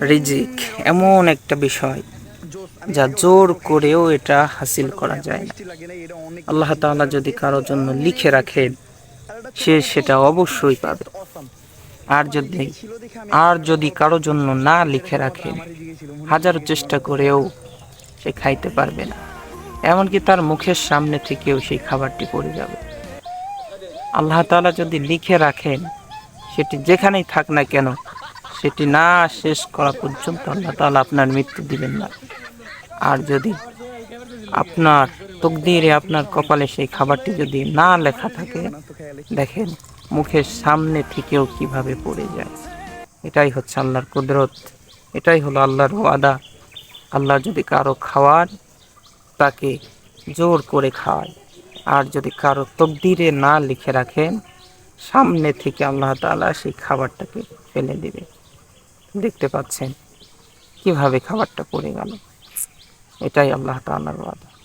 রিজিক এমন একটা বিষয় যা জোর করেও এটা হাসিল করা যায় না। আল্লাহ তাআলা যদি কারোর জন্য লিখে রাখেন, সে সেটা অবশ্যই পাবে। আর যদি আর যদি কারোর জন্য না লিখে রাখেন, হাজার চেষ্টা করেও সে খাইতে পারবে না। এমনকি তার মুখের সামনে থেকেও সেই খাবারটি পড়ে যাবে। আল্লাহ তাআলা যদি লিখে রাখেন, সেটি যেখানেই থাক না কেন সেটি না শেষ করা পর্যন্ত আল্লাহ তাআলা আপনার মৃত্যু দিবেন না। আর যদি আপনার তকদিরে আপনার কপালে সেই খাবারটি যদি না লেখা থাকে, দেখেন মুখের সামনে থেকেও কীভাবে পড়ে যায়। এটাই হচ্ছে আল্লাহর কুদরত, এটাই হলো আল্লাহর ওয়াদা। আল্লাহ যদি কারও খাওয়ার, তাকে জোর করে খাওয়ায়। আর যদি কারও তকদিরে না লিখে রাখেন, সামনে থেকে আল্লাহ তাআলা সেই খাবারটাকে ফেলে দিবে। দেখতে পাচ্ছেন। কীভাবে খাবারটা পড়ে গেল। এটাই আল্লাহ তাল্লার ওয়াদা।